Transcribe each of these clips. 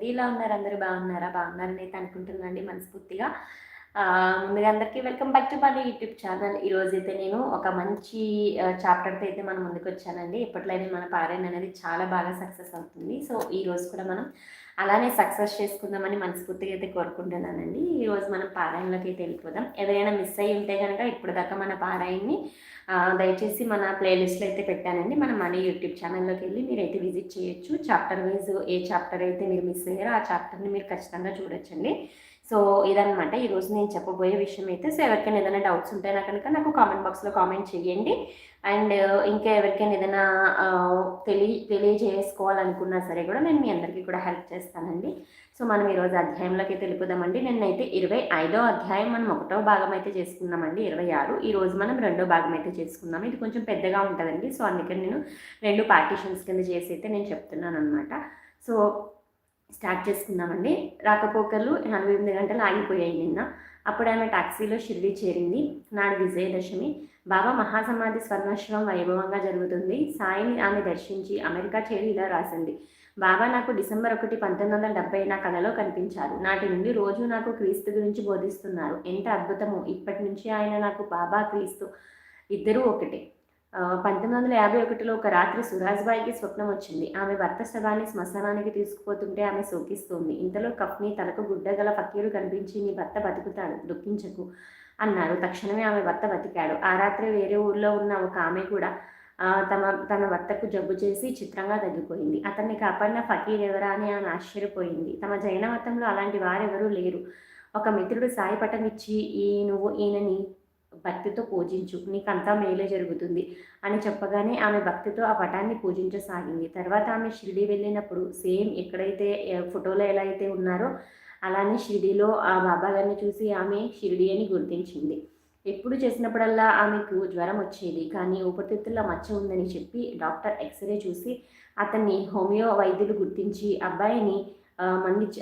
అండి. ఇలా ఉన్నారు. అందరూ బాగున్నారా? బాగున్నారని అయితే అనుకుంటున్నానండి మనస్ఫూర్తిగా. ముందుగా అందరికీ welcome back to my YouTube channel. ఈరోజు అయితే నేను ఒక మంచి చాప్టర్తో అయితే మనం ముందుకు వచ్చానండి. మన పారాయణ అనేది చాలా బాగా సక్సెస్ అవుతుంది. సో ఈ రోజు కూడా మనం అలానే సక్సెస్ చేసుకుందామని మనస్ఫూర్తిగా అయితే కోరుకుంటున్నానండి. ఈరోజు మనం పారాయణలోకి అయితే వెళ్ళిపోదాం. ఎవరైనా మిస్ అయ్యి ఉంటే కనుక ఇప్పుడు దాకా మన పారాయణని దయచేసి మన ప్లేలిస్ట్లో అయితే పెట్టానండి. మన మనీ యూట్యూబ్ ఛానల్లోకి వెళ్ళి మీరు అయితే విజిట్ చేయొచ్చు. చాప్టర్ వైజ్ ఏ చాప్టర్ అయితే మీరు మిస్ అయ్యారో ఆ చాప్టర్ని మీరు ఖచ్చితంగా చూడొచ్చండి. సో ఇదనమాట ఈరోజు నేను చెప్పబోయే విషయం అయితే సో ఎవరికైనా ఏదైనా డౌట్స్ ఉంటే నాకు కనుక నాకు కామెంట్ బాక్స్లో కామెంట్ చేయండి అండ్ ఇంకా ఎవరికైనా ఏదైనా తెలి తెలియ తెలియజేసుకోవాలనుకున్నా సరే కూడా నేను మీ అందరికీ కూడా హెల్ప్ చేస్తానండి. సో మనం ఈరోజు అధ్యాయంలోకి అయితే వెళ్ళిపోదామండి నిన్నైతే ఇరవై ఐదో అధ్యాయం మనం ఒకటో భాగం అయితే చేసుకున్నామండి ఇరవై ఆరు. ఈరోజు మనం రెండో భాగం అయితే చేసుకుందాం ఇది కొంచెం పెద్దగా ఉంటుందండి. సో అందుకని నేను రెండు పార్టీషన్స్ కింద చేసి అయితే నేను చెప్తున్నాను అనమాట సో స్టార్ట్ చేసుకున్నామండి రాకపోకలు నలభై ఎనిమిది గంటలు ఆగిపోయాయి నిన్న. అప్పుడు ఆమె టాక్సీలో షిరిడి చేరింది. నాడు విజయదశమి. బాబా మహాసమాధి స్వర్ణాశ్రమం వైభవంగా జరుగుతుంది. సాయిని ఆమె దర్శించి అమెరికా చేరి ఇలా రాసింది. బాబా నాకు డిసెంబర్ ఒకటి పంతొమ్మిది వందల డెబ్బై నా కళలో కనిపించారు. నాటి నుండి రోజు నాకు క్రీస్తు గురించి బోధిస్తున్నారు. ఎంత అద్భుతము. ఇప్పటి నుంచి ఆయన నాకు బాబా క్రీస్తు ఇద్దరూ ఒకటే. పంతొమ్మిది వందల యాభై ఒకటిలో ఒక రాత్రి సురాజ్బాయికి స్వప్నం వచ్చింది. ఆమె భర్త శవాన్ని శ్మశానానికి తీసుకుపోతుంటే ఆమె శోకిస్తోంది ఇంతలో కప్ని తలకు గుడ్డగల ఫకీరు కనిపించి నీ భర్త బతుకుతాడు దుఃఖించకు అన్నారు తక్షణమే ఆమె భర్త బతికాడు. ఆ రాత్రి వేరే ఊర్లో ఉన్న ఒక ఆమె కూడా తమ తన భర్తకు జబ్బు చేసి చిత్రంగా తగ్గిపోయింది. అతన్ని కాపాడిన ఫకీర్ ఎవరా అని ఆమె ఆశ్చర్యపోయింది. తమ జైన మతంలో అలాంటి వారెవరూ లేరు. ఒక మిత్రుడు సాయి పటం ఇచ్చి ఈ నువ్వు ఈయనని భక్తితో పూజించు. నీకంతా మేలే జరుగుతుంది అని చెప్పగానే ఆమె భక్తితో ఆ పటాన్ని పూజించసాగింది. తర్వాత ఆమె షిరిడి వెళ్ళినప్పుడు సేమ్ ఎక్కడైతే ఫోటోలో ఎలా అయితే ఉన్నారో అలానే షిరిడిలో ఆ బాబా గారిని చూసి ఆమె షిరిడి అని గుర్తించింది. ఎప్పుడు చేసినప్పుడల్లా ఆమెకు జ్వరం వచ్చేది. కానీ ఊపిరితిత్తుల్లో మచ్చ ఉందని చెప్పి డాక్టర్ ఎక్స్రే చూసి అతన్ని హోమియో వైద్యులు గుర్తించి అబ్బాయిని ఆ,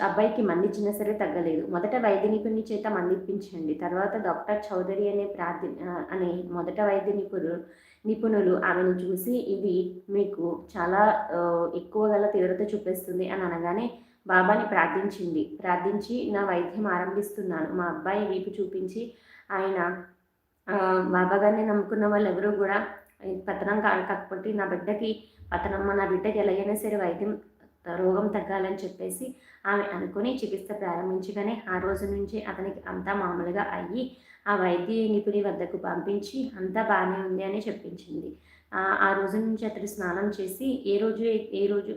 అబ్బాయికి మందించినా సరే తగ్గలేదు. మొదట వైద్య నిపుణుని చేత మందిప్పించండి తర్వాత డాక్టర్ చౌదరి అనే ప్రార్థి అనే మొదట వైద్య నిపుణులు నిపుణులు ఆమెను చూసి ఇది మీకు చాలా ఎక్కువ గల తీవ్రత చూపిస్తుంది అని అనగానే బాబాని ప్రార్థించింది. ప్రార్థించి నా వైద్యం ఆరంభిస్తున్నాను. మా అబ్బాయి వీపు చూపించి ఆయన బాబా గారిని నమ్ముకున్న వాళ్ళు ఎవరూ కూడా పతనం కాకపోతే నా బిడ్డకి పతనమ్మ నా బిడ్డకి ఎలాగైనా సరే వైద్యం రోగం తగ్గాలని చెప్పేసి ఆమె అనుకుని చికిత్స ప్రారంభించగానే ఆ రోజు నుంచి అతనికి అంతా మామూలుగా అయ్యి ఆ వైద్య నిపుణి వద్దకు పంపించి అంతా బాగానే ఉంది అని చెప్పించింది. ఆ రోజు నుంచి అతడు స్నానం చేసి ఏ రోజు ఏ రోజు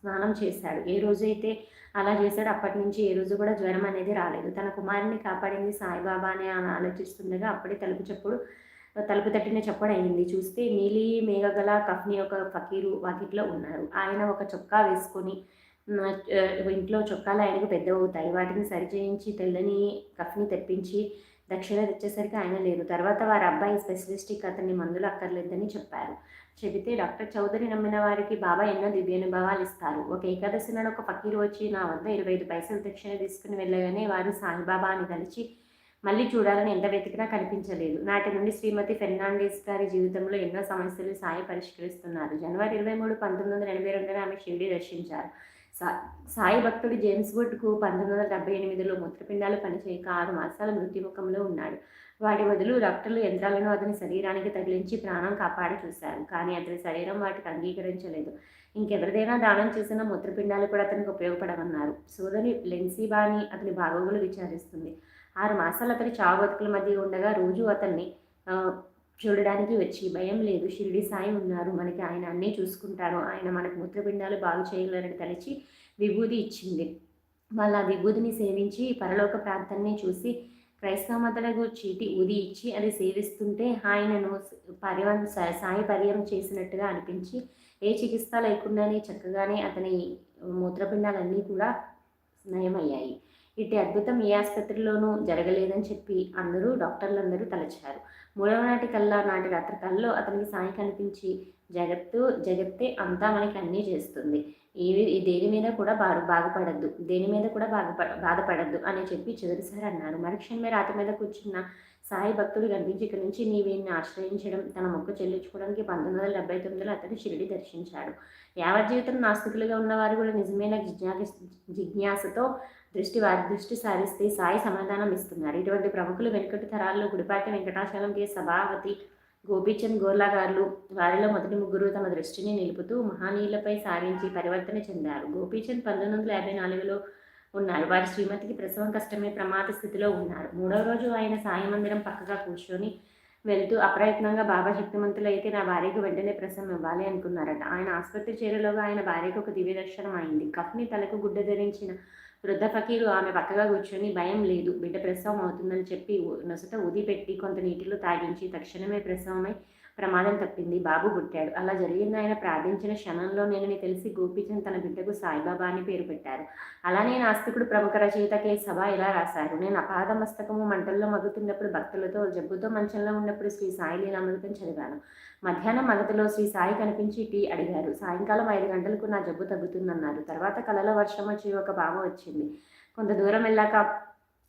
స్నానం చేశాడు ఏ రోజు అయితే అలా చేశాడు అప్పటి నుంచి ఏ రోజు కూడా జ్వరం అనేది రాలేదు. తన కుమారుని కాపాడింది సాయిబాబా అని ఆమె ఆలోచిస్తుండగా అప్పుడే తలుపు చెప్పుడు తలుపు తట్టిన చప్పుడు అయింది. చూస్తే నీలి మేఘగల కఫ్ని ఒక ఫకీరు వాకిట్లో ఉన్నారు. ఆయన ఒక చొక్కా వేసుకొని ఇంట్లో చొక్కాలు ఆయనకు పెద్దవవుతాయి. వాటిని సరిచేయించి తెల్లని కఫ్ని తెప్పించి దక్షిణ తెచ్చేసరికి ఆయన లేరు. తర్వాత వారి అబ్బాయి స్పెషలిస్ట్కి అతన్ని మందులు అక్కర్లేదని చెప్పారు. చెబితే డాక్టర్ చౌదరి నమ్మిన వారికి బాబా ఎన్నో దివ్యానుభవాలు ఇస్తారు. ఒక ఏకాదశి నాడు ఒక ఫకీరు వచ్చి నా వద్ద ఇరవై ఐదు పైసలు దక్షిణ తీసుకుని వెళ్ళగానే వారు సాయిబాబా అని కలిసి మళ్ళీ చూడాలని ఎంత వెతికినా కనిపించలేదు. నాటి నుండి శ్రీమతి ఫెర్నాండెస్ గారి జీవితంలో ఎన్నో సమస్యలు సాయి పరిష్కరిస్తున్నారు. జనవరి ఇరవై మూడు పంతొమ్మిది వందల ఎనభై రెండున ఆమె షిరిడి దర్శించారు. సా సాయి భక్తుడు జేమ్స్ వుడ్కు పంతొమ్మిది వందల డెబ్బై ఎనిమిదిలో మూత్రపిండాలు పనిచేయక ఆరు మాసాల మృత్యుముఖంలో ఉన్నాడు. వాటి బదులు డాక్టర్లు యంత్రాలను అతని శరీరానికి తగిలించి ప్రాణం కాపాడి చూశారు. కానీ అతని శరీరం వాటికి అంగీకరించలేదు. ఇంకెవరిదైనా దానం చేసిన మూత్రపిండాలు కూడా అతనికి ఉపయోగపడమన్నారు సోదరి లెన్సీబాని అతని బాగోగులు విచారిస్తుంది. ఆరు మాసాలు అతని చావు బతుకుల మధ్య ఉండగా రోజు అతన్ని చూడడానికి వచ్చి భయం లేదు. షిరిడి సాయి ఉన్నారు. మనకి ఆయన అన్నీ చూసుకుంటారు. ఆయన మనకు మూత్రపిండాలు బాగు చేయగలరని తలచి విభూది ఇచ్చింది. వాళ్ళ ఆ విభూదిని సేవించి పరలోక ప్రాంతాన్ని చూసి క్రైస్తవ మతలకు చీటి ఊది ఇచ్చి అది సేవిస్తుంటే ఆయనను పర్యం సాయి పర్యం చేసినట్టుగా అనిపించి ఏ చికిత్స లేకుండానే చక్కగానే అతని మూత్రపిండాలన్నీ కూడా నయమయ్యాయి. ఇటు అద్భుతం ఏ ఆసుపత్రిలోనూ జరగలేదని చెప్పి అందరూ డాక్టర్లందరూ తలచారు. మూడవ నాటి కల్లా నాటి రాత్రి కల్లో అతనికి సాయి కనిపించి జగత్తు జగత్తే అంతా మనకి అన్నీ చేస్తుంది. ఈ దేని మీద కూడా బాగా బాగుపడద్దు. దేని మీద కూడా బాధపడ బాధపడద్దు అని చెప్పి చివరిసారి అన్నారు. మరుక్షణమే రాతి మీద కూర్చున్న సాయి భక్తుడు కనిపించి ఇక్కడి నుంచి నీవేన్ని ఆశ్రయించడం తన మొక్క చెల్లించుకోవడానికి పంతొమ్మిది వందల డెబ్బై తొమ్మిదిలో అతను షిరిడి దర్శించాడు. యావత్ జీవితం నాస్తికులుగా ఉన్నవారు కూడా నిజమైన జిజ్ఞా జిజ్ఞాసతో దృష్టి వారి దృష్టి సారిస్తే సాయి సమాధానం ఇస్తున్నారు. ఇటువంటి ప్రముఖులు వెనుకటి తరాల్లో గుడిపాటి వెంకటాచలం కె. సభావతి గోపీచంద్ గోర్లా గారు వారిలో మొదటి ముగ్గురు తమ దృష్టిని నిలుపుతూ మహానీయులపై సారించి పరివర్తన చెందారు. గోపీచంద్ పంతొమ్మిది వందల యాభై నాలుగులో ఉన్నారు. వారి శ్రీమతికి ప్రసవం కష్టమే ప్రమాద స్థితిలో ఉన్నారు. మూడవ రోజు ఆయన సాయి మందిరం పక్కగా కూర్చొని వెళ్తూ అప్రయత్నంగా బాబా శక్తిమంతులు అయితే నా భార్యకు వెంటనే ప్రసవం ఇవ్వాలి అనుకున్నారట. ఆయన ఆసుపత్రి చేరులోగా ఆయన భార్యకు ఒక దివ్య దర్శనం అయింది. కఫ్ని తలకు గుడ్డ ధరించిన వృద్ధ ఫకీరు ఆమె పక్కగా కూర్చొని భయం లేదు. బిడ్డ ప్రసవం అవుతుందని చెప్పి నొసట ఉదిపెట్టి కొంత నీటిలో తాగించి తక్షణమే ప్రసవమై ప్రమాదం తప్పింది బాబు పుట్టాడు. అలా జరిగింది ఆయన ప్రార్థించిన క్షణంలో నేను తెలిసి గోపీచంద్ తన బిడ్డకు సాయిబాబా అని పేరు పెట్టారు. అలానే నాస్తికుడు ప్రముఖ రచయిత కే. సభ ఇలా రాశారు. నేను అపాద మస్తకము మంటల్లో మగుతున్నప్పుడు భక్తులతో జబ్బుతో మంచంలో ఉన్నప్పుడు శ్రీ సాయి లీలామృతం చదివాను. మధ్యాహ్నం మగతలో శ్రీ సాయి కనిపించి టీ అడిగారు. సాయంకాలం ఐదు గంటలకు నా జబ్బు తగ్గుతుందన్నారు. తర్వాత కలలో వర్షం వచ్చి ఒక భావం వచ్చింది. కొంత దూరం వెళ్ళాక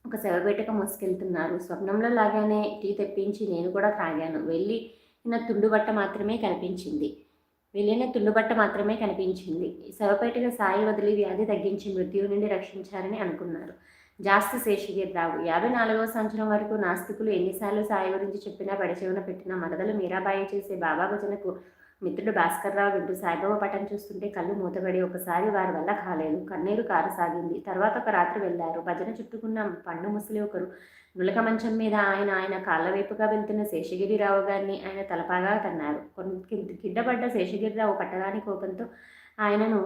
ఒక శవపేటకు మోసుకెళ్తున్నారు. స్వప్నంలో లాగానే టీ తెప్పించి నేను కూడా తాగాను. వెళ్ళి నా తుండుబట్ట మాత్రమే కనిపించింది. వెళ్ళిన తుండుబట్ట మాత్రమే కనిపించింది. శవపేటగా సాయి వదిలి వ్యాధి తగ్గించి మృత్యువు నుండి రక్షించారని అనుకున్నారు. జాస్తి శేషగిరిరావు యాభై నాలుగవ సంవత్సరం వరకు నాస్తికులు ఎన్నిసార్లు సాయి గురించి చెప్పినా పడిచేవన పెట్టిన మరదలు మీరాబాయి చేసే బాబా భజనకు మిత్రుడు భాస్కర్రావు వింటూ సాయిబాబా పటం చూస్తుంటే కళ్ళు మూతపడి ఒకసారి వారి వల్ల కాలేదు. కన్నీరు కారసాగింది. తర్వాత ఒక రాత్రి వెళ్ళారు. భజన చుట్టుకున్న. పండు ముసలి ఒకరు. నులక మంచం మీద ఆయన ఆయన కాళ్ళ వైపుగా వెళ్తున్న శేషగిరిరావు గారిని ఆయన తలపాగా తన్నారు. కిడ్డపడ్డ శేషగిరిరావు పట్టరాని కోపంతో ఆయనను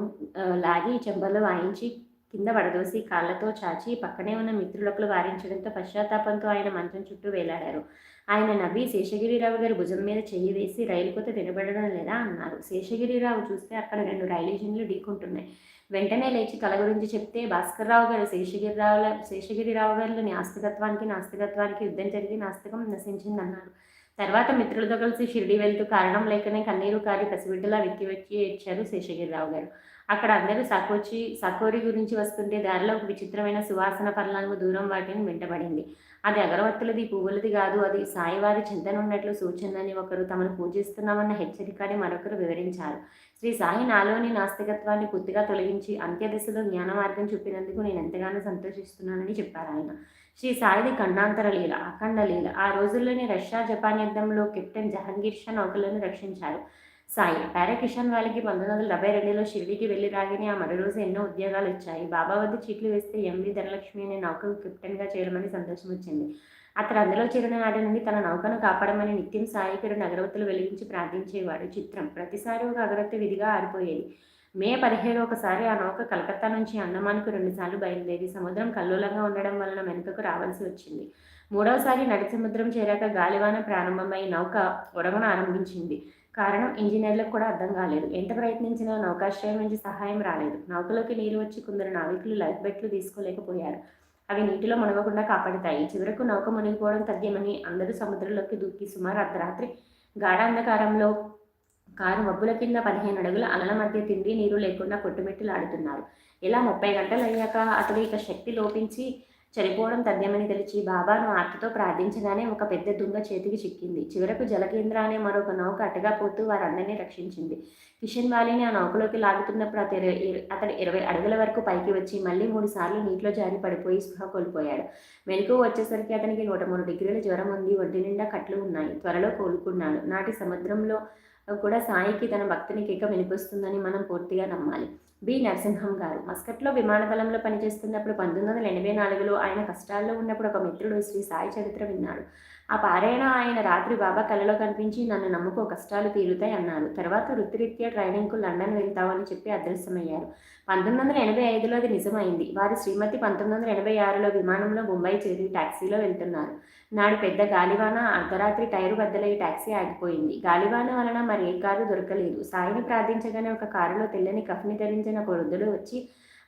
లాగి చెంబల్లో వాయించి కింద పడదోసి కాళ్ళతో చాచి పక్కనే ఉన్న మిత్రులకు వారించడంతో పశ్చాత్తాపంతో ఆయన మంచం చుట్టూ వేలాడారు. ఆయన నవ్వి శేషగిరిరావు గారి భుజం మీద చెయ్యి వేసి రైలు కొత్త వినబడడం లేదా అన్నారు. శేషగిరిరావు చూస్తే అక్కడ రెండు రైలు ఇంజన్లు ఢీకుంటున్నాయి. వెంటనే లేచి కళ గురించి చెప్తే భాస్కర్రావు గారు శేషగిరిరావు శేషగిరిరావు గారిలోని ఆస్తికత్వానికి నాస్తికత్వానికి యుద్ధం జరిగి నాస్తికం నశించిందన్నారు. తర్వాత మిత్రులతో కలిసి షిరిడి వెళ్తూ కారణం లేకనే కన్నీరు కారి పసిబిడ్డలా వెక్కి వెక్కి ఇచ్చారు శేషగిరిరావు గారు. అక్కడ అందరూ సకోచి సకోరి గురించి వస్తుంటే దారిలో ఒక విచిత్రమైన సువాసన పర్లాంగు దూరం వాటిని వెంటబడింది. అది అగరవత్తులది పువ్వులది కాదు అది సాయివారి చింతనున్నట్లు సూచనని ఒకరు తమను పూజిస్తున్నామన్న హెచ్చరికని మరొకరు వివరించారు. శ్రీ సాయి నాలోని నాస్తికత్వాన్ని పూర్తిగా తొలగించి అంత్యదశలో జ్ఞాన మార్గం చూపినందుకు నేను ఎంతగానో సంతోషిస్తున్నానని చెప్పారు ఆయన. శ్రీ సాయిది ఖండాంతర లీల అఖండ లీల. ఆ రోజుల్లోనే రష్యా జపాన్ యుద్ధంలో కెప్టెన్ జహంగీర్ షా నౌకలను రక్షించారు. సాయి. పారాకిషన్ వాళ్ళకి పంతొమ్మిది వందల డెబ్బై రెండులో షిరిడికి వెళ్ళి రాగానే ఆ మరో రోజు ఎన్నో ఉద్యోగాలు వచ్చాయి. బాబా వద్ద చీట్లు వేస్తే ఎంవి ధనలక్ష్మి అనే నౌకకు కెప్టెన్గా చేయడమని సంతోషం వచ్చింది. అతను అందులో చేరిన నాటి నుండి తన నౌకను కాపాడమని నిత్యం సాయికుడు అగరవత్తులు వెలిగించి ప్రార్థించేవాడు. చిత్రం ప్రతిసారి ఒక అగరవత్తి విధిగా ఆరిపోయేది. మే పదిహేడు ఒకసారి ఆ నౌక కలకత్తా నుంచి అండమాన్కు రెండుసార్లు బయలుదేరి సముద్రం కల్లోలంగా ఉండడం వలన వెనుకకు రావాల్సి వచ్చింది. మూడవసారి నడి సముద్రం చేరాక గాలివాన ప్రారంభమై నౌక ఒడగన ఆరంభించింది. కారణం ఇంజనీర్లకు కూడా అర్థం కాలేదు. ఎంత ప్రయత్నించినా నౌకాశ్రయం నుంచి సహాయం రాలేదు. నౌకలోకి నీరు వచ్చి కొందరు నావికులు లైఫ్ బెట్లు తీసుకోలేకపోయారు. అవి నీటిలో మునగకుండా కాపాడుతాయి. చివరకు నౌక మునిగిపోవడం తథ్యమని అందరూ సముద్రంలోకి దూకి సుమారు అర్ధరాత్రి గాఢాంధకారంలో కారు మబ్బుల కింద పదిహేను అడుగుల అలల మధ్య తిండి నీరు లేకుండా కొట్టుమెట్టులాడుతున్నారు. ఇలా ముప్పై గంటలు అయ్యాక అతడు ఇక శక్తి లోపించి చనిపోవడం తథ్యమని తెలిసి బాబాను ఆర్తతో ప్రార్థించగానే ఒక పెద్ద దుంగ చేతికి చిక్కింది. చివరకు జలకేంద్ర అనే మరొక నౌక అట్టగా పోతూ వారందరినీ రక్షించింది. కిషన్ వాలిని ఆ నౌకలోకి లాగుతున్నప్పుడు అతడు అతడు ఇరవై అడుగుల వరకు పైకి వచ్చి మళ్ళీ మూడు సార్లు నీటిలో జారి పడిపోయి స్పృహ కోల్పోయాడు. మెలకు వచ్చేసరికి అతనికి నూట మూడు డిగ్రీల జ్వరం ఉంది. ఒంటి నిండా కట్లు ఉన్నాయి. త్వరలో కోలుకున్నాడు. నాటి సముద్రంలో కూడా సాయికి తన భక్తిని కేక వినిపిస్తుందని మనం పూర్తిగా నమ్మాలి. బి. నరసింహం గారు. మస్కట్లో విమానదళంలో పనిచేస్తున్నప్పుడు పంతొమ్మిది వందల ఎనభై నాలుగులో ఆయన కష్టాల్లో ఉన్నప్పుడు ఒక మిత్రుడు శ్రీ సాయి చరిత్ర విన్నాడు. ఆ పారాయణ ఆయన రాత్రి బాబా కలలో కనిపించి నన్ను నమ్ముకో కష్టాలు తీరుతాయి అన్నారు తర్వాత వృత్తిరీత్యా ట్రైనింగ్కు లండన్ వెళ్తామని చెప్పి అదృశ్యమయ్యారు. పంతొమ్మిది వందల ఎనభై ఐదులో అది నిజమైంది. వారి శ్రీమతి పంతొమ్మిది వందల ఎనభై ఆరులో విమానంలో ముంబై చేరి టాక్సీలో వెళ్తున్నారు. నాడు పెద్ద గాలివాన అర్ధరాత్రి టైరు బద్దలై టాక్సీ ఆగిపోయింది. గాలివాన వలన మరి ఏ కారు దొరకలేదు. సాయిని ప్రార్థించగానే ఒక కారులో తెల్లని కఫ్ని ధరించిన ఒక వృద్ధుడు వచ్చి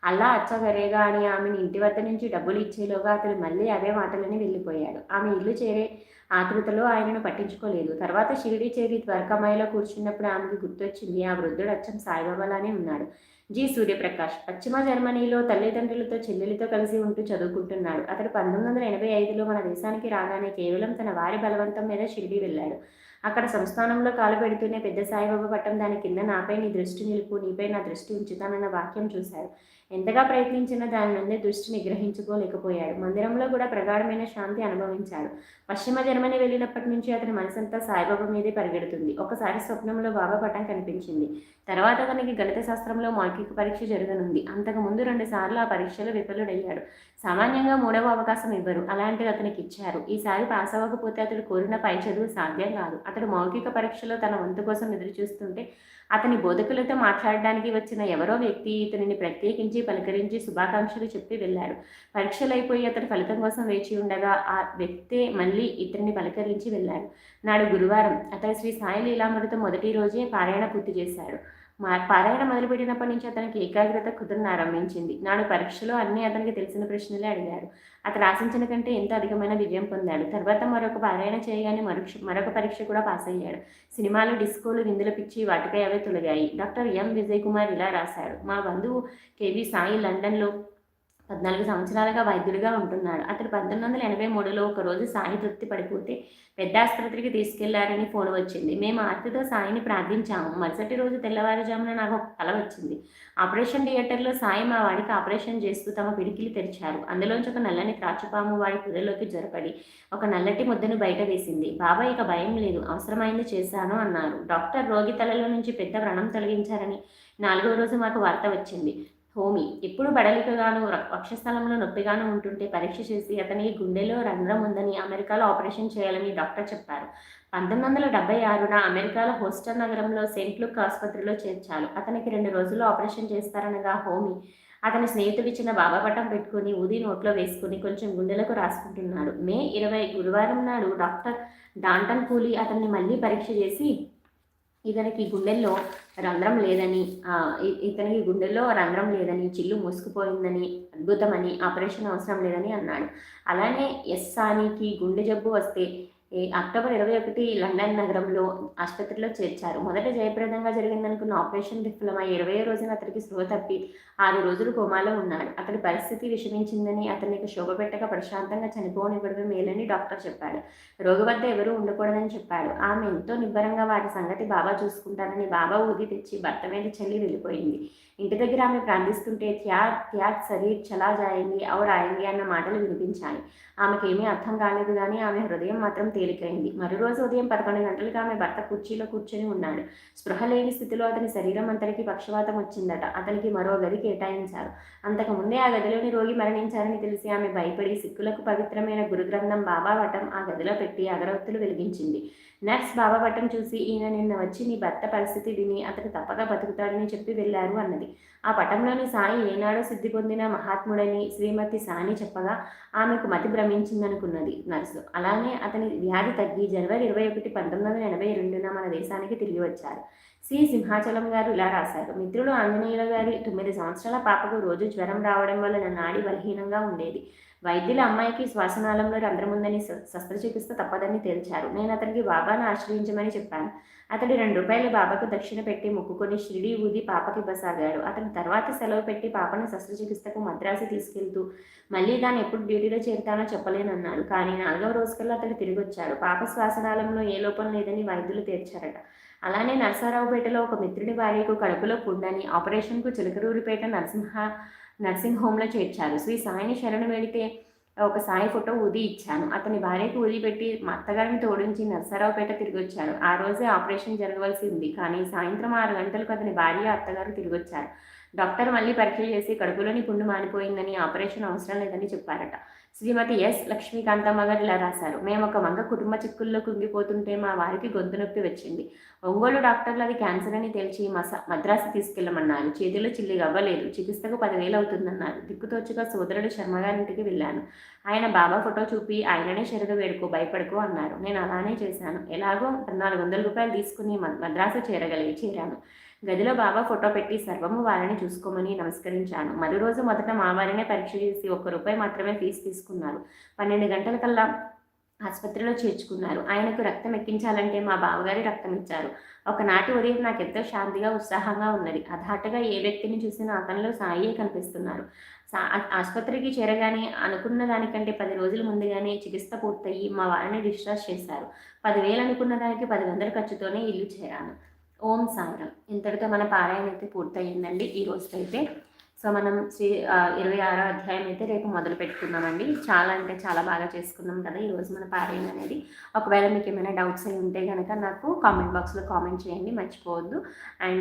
అల్లా అచ్చగరేగా అని ఆమెను ఇంటి వద్ద నుంచి డబ్బులు ఇచ్చేలోగా అతను మళ్ళీ అవే మాటలని వెళ్ళిపోయాడు. ఆమె ఇల్లు చేరే ఆతృతలో ఆయనను పట్టించుకోలేదు. తర్వాత షిరిడి చేరి ద్వారకామాయిలో కూర్చున్నప్పుడు ఆమెకు గుర్తొచ్చింది ఆ వృద్ధుడు అచ్చం సాయిబాబాలానే ఉన్నాడు. జి సూర్యప్రకాష్. పశ్చిమ జర్మనీలో తల్లిదండ్రులతో చెల్లెలితో కలిసి ఉంటూ చదువుకుంటున్నాడు. అతడు పంతొమ్మిది వందల ఎనభై ఐదులో మన దేశానికి రాగానే కేవలం తన వారి బలవంతం మీద షిరిడి వెళ్ళాడు. అక్కడ సంస్థానంలో కాలు పెడుతూనే పెద్ద సాయిబాబా పట్టం దాని కింద నాపై నీ దృష్టి నిలుపు నీపై నా దృష్టి ఉంచుతానన్న వాక్యం చూశాడు. ఎంతగా ప్రయత్నించినా దాని నుండి దృష్టి నిగ్రహించుకోలేకపోయాడు. మందిరంలో కూడా ప్రగాఢమైన శాంతి అనుభవించాడు. పశ్చిమ జర్మనీ వెళ్ళినప్పటి నుంచి అతని మనసంతా సాయిబాబా మీదే పరిగెడుతుంది. ఒకసారి స్వప్నంలో బాబా పటం కనిపించింది. తర్వాత అతనికి గణిత శాస్త్రంలో మౌఖిక పరీక్ష జరగనుంది. అంతకుముందు రెండు సార్లు ఆ పరీక్షలో విఫలుడయ్యాడు. సామాన్యంగా మూడవ అవకాశం ఇవ్వరు. అలాంటిది అతనికి ఇచ్చారు. ఈసారి పాస్ అవ్వకపోతే అతడు కోరిన పై చదువు సాధ్యం కాదు. అతడు మౌఖిక పరీక్షలో తన వంతు కోసం ఎదురు చూస్తుంటే అతని బోధకులతో మాట్లాడడానికి వచ్చిన ఎవరో వ్యక్తి ఇతనిని ప్రత్యేకించి పలకరించి శుభాకాంక్షలు చెప్పి వెళ్ళాడు. పరీక్షలు అయిపోయి అతడు ఫలితం కోసం వేచి ఉండగా ఆ వ్యక్తే మళ్ళీ ఇతన్ని పలకరించి వెళ్ళాడు. నాడు గురువారం అతడు శ్రీ సాయి లీలామృతం మొదటి రోజే పారాయణ పూర్తి చేశాడు. పారాయణ మొదలుపెట్టినప్పటి నుంచి అతనికి ఏకాగ్రత కుదురును ఆరంభించింది. నాడు పరీక్షలో అన్నీ అతనికి తెలిసిన ప్రశ్నలే అడిగారు. అతను ఆశించిన కంటే ఎంతో అధికమైన విజయం పొందాడు. తర్వాత మరొక పారాయణ చేయగానే మరొక మరొక పరీక్ష కూడా పాస్ అయ్యాడు. సినిమాలు డిస్కోలు విందులు పిచ్చి వాటిపై అవే తొలగాయి. Doctor M. విజయ్ కుమార్ ఇలా రాశాడు మా బంధువు కేవీ సాయి లండన్లో పద్నాలుగు సంవత్సరాలుగా వైద్యుడిగా ఉంటున్నాడు. అతడు పంతొమ్మిది వందల ఎనభై మూడులో ఒకరోజు సాయి తృప్తి పడిపోతే పెద్ద ఆసుపత్రికి తీసుకెళ్ళారని ఫోన్ వచ్చింది. మేము ఆర్తితో సాయిని ప్రార్థించాము. మరుసటి రోజు తెల్లవారుజామున నాకు ఒక కల వచ్చింది. ఆపరేషన్ థియేటర్లో సాయి మా వాడికి ఆపరేషన్ చేస్తూ తమ పిడికిలు తెరిచారు. అందులోంచి ఒక నల్లని త్రాచుపాము వాడి కుదలోకి జరపడి ఒక నల్లటి ముద్దను బయట వేసింది. బాబా ఇక భయం లేదు. అవసరమైంది చేశాను అన్నారు. డాక్టర్ రోగి తలలో నుంచి పెద్ద వ్రణం తొలగించారని నాలుగో రోజు మాకు వార్త వచ్చింది. హోమి. ఎప్పుడు బడలికగాను వక్షస్థలంలో నొప్పిగాను ఉంటుంటే పరీక్ష చేసి అతనికి గుండెలో రంధ్రం ఉందని అమెరికాలో ఆపరేషన్ చేయాలని డాక్టర్ చెప్పారు. పంతొమ్మిది వందల డెబ్బై ఆరున అమెరికాలో హోస్టన్ నగరంలో సెయింట్ లుక్ ఆసుపత్రిలో చేర్చారు. అతనికి రెండు రోజుల్లో ఆపరేషన్ చేస్తారనగా హోమి అతని స్నేహితుడిచ్చిన బాబా పట్టం పెట్టుకుని ఊది నోట్లో వేసుకుని కొంచెం గుండెలకు రాసుకుంటున్నాడు. మే ఇరవై గురువారం నాడు డాక్టర్ డాంటన్ కూలీ అతన్ని మళ్ళీ పరీక్ష చేసి ఇతనికి గుండెల్లో రంధ్రం లేదని ఇతనికి గుండెల్లో రంధ్రం లేదని చిల్లు మూసుకుపోయిందని అద్భుతమని ఆపరేషన్ అవసరం లేదని అన్నాడు. అలానే ఎస్సానికి గుండె జబ్బు వస్తే అక్టోబర్ ఇరవై ఒకటి లండన్ నగరంలో ఆసుపత్రిలో చేర్చారు. మొదట జయప్రదంగా జరిగిందనుకున్న ఆపరేషన్ విఫలమై ఇరవై రోజున అతనికి స్పృహ తప్పి ఆరు రోజులు కోమాలో ఉన్నాడు. అతడి పరిస్థితి విషమించిందని అతనికి శోభ పెట్టక ప్రశాంతంగా చనిపోనివ్వడమే మేలని డాక్టర్ చెప్పాడు రోగి వద్ద ఎవరూ ఉండకూడదని చెప్పాడు ఆమె ఎంతో నిబ్బరంగా వారి సంగతి బాబా చూసుకుంటానని బాబా ఊది తెచ్చి భర్త మీద చెల్లి వెళ్ళిపోయింది. ఇంటి దగ్గర ఆమె ప్రార్థిస్తుంటే త్యాగ్ త్యాగ్ శరీర్ చలా జాయింది ఔర్ అన్న మాటలు వినిపించాయి. ఆమెకేమీ అర్థం కాలేదు కానీ ఆమె హృదయం మాత్రం తేలికైంది. మరో రోజు ఉదయం పదకొండు గంటలకు ఆమె భర్త కుర్చీలో కూర్చొని ఉన్నాడు. స్పృహ లేని స్థితిలో అతని శరీరం అంతటికి పక్షవాతం వచ్చిందట. అతనికి మరో గది కేటాయించారు. అంతకుముందే ఆ గదిలోని రోగి మరణించారని తెలిసి ఆమె భయపడి సిక్కులకు పవిత్రమైన గురుగ్రంథం బాబా వటం ఆ గదిలో పెట్టి అగరవత్తులు వెలిగించింది. నెక్స్ట్ బాబా పట్టం చూసి ఈయన నిన్న వచ్చి నీ భర్త పరిస్థితి విని అతను తప్పగా బతుకుతాడని చెప్పి వెళ్ళారు అన్నది. ఆ పటంలోని సాయి ఏనాడో సిద్ధి పొందిన మహాత్ముడని శ్రీమతి సాని చెప్పగా ఆమెకు మతి భ్రమించిందనుకున్నది నర్సు. అలానే అతని వ్యాధి తగ్గి జనవరి ఇరవై ఒకటి పంతొమ్మిది వందల ఎనభై రెండున మన దేశానికి తిరిగి వచ్చారు. సి. సింహాచలం గారు ఇలా రాశారు. మిత్రులు ఆంజనేయుల గారి తొమ్మిది సంవత్సరాల పాపకు రోజు జ్వరం రావడం వల్ల నా నాడి బలహీనంగా ఉండేది. వైద్యుల అమ్మాయికి శ్వాసనాళంలో రంధ్రముందని శస్త్రచికిత్స తప్పదని తేల్చారు. నేను అతనికి బాబాను ఆశ్రయించమని చెప్పాను. అతడు రెండు రూపాయలు బాబాకు దక్షిణ పెట్టి మొక్కుకొని షిరిడి ఊది పాపకి ఇవ్వసాగాడు. అతని తర్వాత సెలవు పెట్టి పాపను శస్త్రచికిత్సకు మద్రాసు తీసుకెళ్తూ మళ్ళీ దాన్ని ఎప్పుడు డ్యూటీలో చేరుతానో చెప్పలేనన్నాడు. కానీ నాలుగవ రోజుకల్లా అతడు తిరిగి వచ్చాడు పాప శ్వాసనాళంలో ఏ లోపం లేదని వైద్యులు తేల్చారట. అలానే నరసరావుపేటలో ఒక మిత్రుడి భార్యకు కడుపులో పుండని ఆపరేషన్కు చిలకరూరిపేట నరసింహ నర్సింగ్ హోమ్లో చేర్చారు. శ్రీ సాయిని శరణు వెళితే ఒక సాయి ఫోటో ఊది ఇచ్చాను. అతని భార్యకు ఊది పెట్టి మా అత్తగారిని తోడించి నర్సరావుపేట తిరిగి వచ్చారు ఆ రోజే ఆపరేషన్ జరగవలసి ఉంది. కానీ సాయంత్రం ఆరు గంటలకు అతని భార్య అత్తగారు తిరిగి వచ్చారు డాక్టర్ మళ్ళీ పరీక్ష చేసి కడుపులోని పుండు మానిపోయిందని ఆపరేషన్ అవసరం లేదని చెప్పారట. శ్రీమతి ఎస్. లక్ష్మీకాంతమ్మ గారు ఇలా రాశారు. మేము ఒక మంగ కుటుంబ చిక్కుల్లో కుంగిపోతుంటే మా వారికి గొంతు నొప్పి వచ్చింది. ఒంగోలు డాక్టర్లు అది క్యాన్సర్ అని తెలిసి మస మద్రాసు తీసుకెళ్ళమన్నారు. చేతిలో చిల్లిగా అవ్వలేదు చికిత్సకు పదివేలు అవుతుందన్నారు. దిక్కుతోచుగా సోదరుడు శర్మగారింటికి వెళ్ళాను. ఆయన బాబా ఫోటో చూపి ఆయననే షెరగ వేడుకో భయపడుకో అన్నారు. నేను అలానే చేశాను. ఎలాగో నాలుగు వందల రూపాయలు తీసుకుని మద్రాసు చేరగలిగి చేరాను. గదిలో బాబా ఫోటో పెట్టి సర్వము వారిని చూసుకోమని నమస్కరించాను. మరో రోజు మొదట మా వారినే పరీక్ష చేసి ఒక్క రూపాయి మాత్రమే ఫీజు తీసుకున్నారు. పన్నెండు గంటల కల్లా ఆసుపత్రిలో చేర్చుకున్నారు. ఆయనకు రక్తం ఎక్కించాలంటే మా బావగారి రక్తం ఇచ్చారు ఒకనాటి ఉదయం నాకు ఎంతో శాంతిగా ఉత్సాహంగా ఉన్నది. అధాటగా ఏ వ్యక్తిని చూసినా అతనిలో సాయే కనిపిస్తున్నారు. సా ఆసుపత్రికి చేరగానే అనుకున్న దానికంటే పది రోజుల ముందుగానే చికిత్స పూర్తయి మా వారిని డిశ్చార్జ్ చేశారు. పదివేలు అనుకున్న దానికి పది వందల ఖర్చుతోనే ఇల్లు చేరాను. ఓం సాయిరామ్. ఇంతటితో మన పారాయణ అయితే పూర్తయిందండి. ఈ రోజుకైతే సో మనం శ్రీ ఇరవై ఆరో అధ్యాయం అయితే రేపు మొదలు పెట్టుకున్నామండి చాలా అంటే చాలా బాగా చేసుకున్నాం కదా ఈరోజు మన పారాయణ అనేది. ఒకవేళ మీకు ఏమైనా డౌట్స్ అయి ఉంటే కనుక నాకు కామెంట్ బాక్స్లో కామెంట్ చేయండి. మర్చిపోవద్దు. అండ్